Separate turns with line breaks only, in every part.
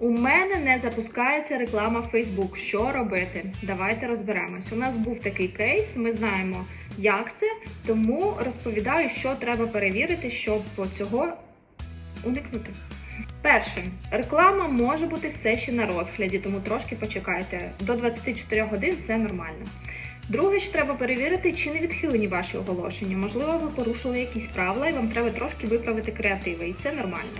У мене не запускається реклама Facebook. Що робити? Давайте розберемось. У нас був такий кейс, ми знаємо, як це, тому розповідаю, що треба перевірити, щоб цього уникнути. Перше, реклама може бути все ще на розгляді, тому трошки почекайте. До 24 годин це нормально. Друге, що треба перевірити, чи не відхилені ваші оголошення. Можливо, ви порушили якісь правила і вам треба трошки виправити креативи, і це нормально.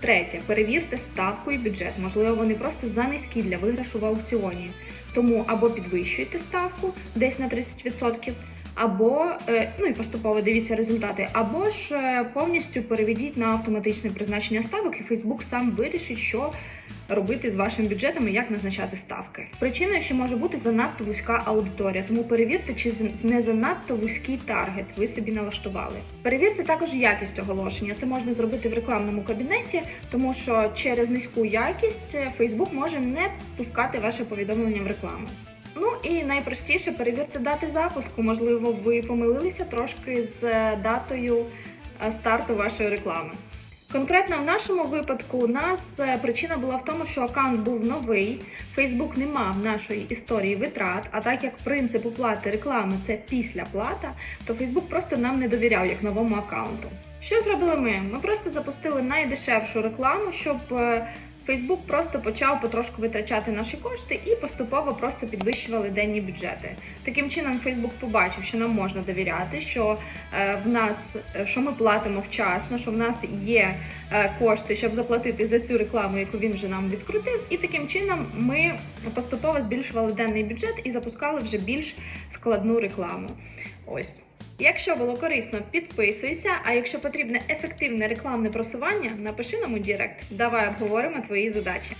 Третє, перевірте ставку і бюджет. Можливо, вони просто занизькі для виграшу в аукціоні. Тому або підвищуйте ставку десь на 30%, або е, ну і поступово дивіться результати, або ж е, повністю переведіть на автоматичне призначення ставок, і Facebook сам вирішить, що робити з вашим бюджетом і як назначати ставки. Причиною ще може бути занадто вузька аудиторія, тому перевірте, чи не занадто вузький таргет ви собі налаштували. Перевірте також якість оголошення. Це можна зробити в рекламному кабінеті, тому що через низьку якість е, Facebook може не пускати ваше повідомлення в рекламу. Ну і найпростіше перевірте дати запуску. Можливо, ви помилилися трошки з е, датою е, старту вашої реклами. Конкретно в нашому випадку у нас е, причина була в тому, що аккаунт був новий, Facebook не мав нашої історії витрат. А так як принцип оплати реклами це після плата, то Facebook просто нам не довіряв як новому аккаунту. Що зробили ми? Ми просто запустили найдешевшу рекламу, щоб Facebook просто почав потрошку витрачати наші кошти і поступово просто підвищували денні бюджети. Таким чином, Facebook побачив, що нам можна довіряти, що е, в нас е, що ми платимо вчасно, що в нас є е, кошти, щоб заплатити за цю рекламу, яку він вже нам відкрутив. І таким чином ми поступово збільшували денний бюджет і запускали вже більш складну рекламу. Ось. Якщо було корисно, підписуйся. А якщо потрібне ефективне рекламне просування, напиши нам у Директ. Давай обговоримо твої задачі.